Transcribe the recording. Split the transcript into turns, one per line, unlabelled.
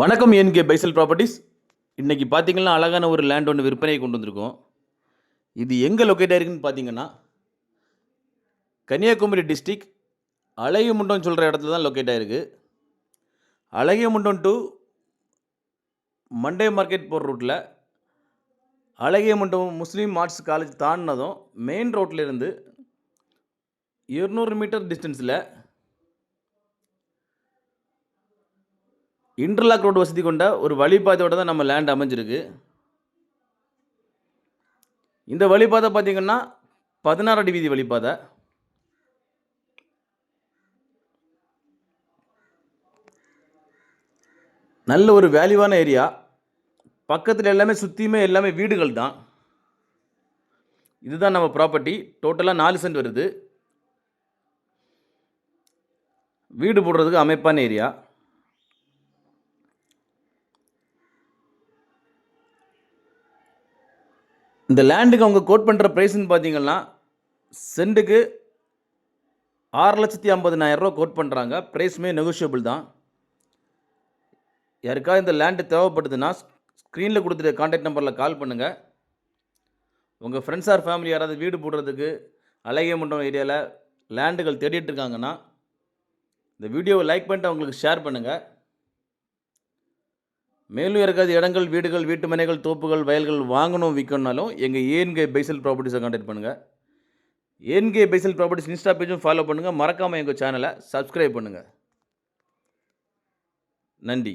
வணக்கம் என்கே பைசல் ப்ராப்பர்ட்டிஸ் இன்றைக்கி பார்த்தீங்கன்னா அழகான ஒரு லேண்ட் ஒன்று விற்பனையை கொண்டு வந்திருக்கோம். இது எங்கே லொக்கேட் ஆயிருக்குன்னு பார்த்தீங்கன்னா கன்னியாகுமரி டிஸ்ட்ரிக் அழகியமுண்டம் சொல்கிற இடத்துல தான் லொக்கேட் ஆயிருக்கு. அழகியமுண்டம் டு மண்டே மார்க்கெட் போகிற ரூட்டில் அழகியமுண்டம் முஸ்லீம் ஆர்ட்ஸ் காலேஜ் தாண்டினதும் மெயின் ரோட்டில் இருந்து இருநூறு மீட்டர் டிஸ்டன்ஸில் இன்டர்லாக் ரோடு வசதி கொண்ட ஒரு வழிபாதையோட தான் நம்ம லேண்ட் அமைஞ்சிருக்கு. இந்த வழிபாதை பார்த்தீங்கன்னா பதினாறு அடி வீதி வழிபாதை. நல்ல ஒரு வேல்யூவான ஏரியா. பக்கத்தில் எல்லாமே சுற்றியுமே எல்லாமே வீடுகள் தான். இதுதான் நம்ம ப்ராப்பர்ட்டி டோட்டலாக நாலு சென்ட் வருது. வீடு போடுறதுக்கு அமைப்பான ஏரியா. இந்த லேண்டுக்கு அவங்க கோட் பண்ணுற ப்ரைஸ்ன்னு பார்த்தீங்கன்னா சென்ட்டுக்கு ஆறு லட்சத்தி ஐம்பதினாயிரரூவா கோட் பண்ணுறாங்க ப்ரைஸுமே நெகோஷியபிள் தான். யாருக்காவது இந்த லேண்டு தேவைப்படுதுன்னா ஸ்க்ரீனில் கொடுத்துட்டு காண்டாக்ட் நம்பரில் கால் பண்ணுங்கள் உங்கள் ஃப்ரெண்ட்ஸ் ஆர் ஃபேமிலி யாராவது வீடு போடுறதுக்கு அழகிய மண்டபம் ஏரியாவில் லேண்டுகள் தேடிட்டு இருக்காங்கன்னா இந்த வீடியோவை லைக் பண்ணிட்டு அவங்களுக்கு ஷேர் பண்ணுங்கள் மேலும் இருக்காது இடங்கள் வீடுகள் வீட்டு மனைகள் தோப்புகள் வயல்கள் வாங்கணும் விற்கணும்னாலும் எங்கள் ஏஎன்கே பைசல் ப்ராப்பர்ட்டிஸை கான்டாக்ட் பண்ணுங்கள் ஏஎன்கே பைசல் ப்ராப்பர்ட்டிஸ் இன்ஸ்டா பேஜும் ஃபாலோ பண்ணுங்கள் மறக்காமல் எங்கள் சேனலை சப்ஸ்கிரைப் பண்ணுங்கள் நன்றி.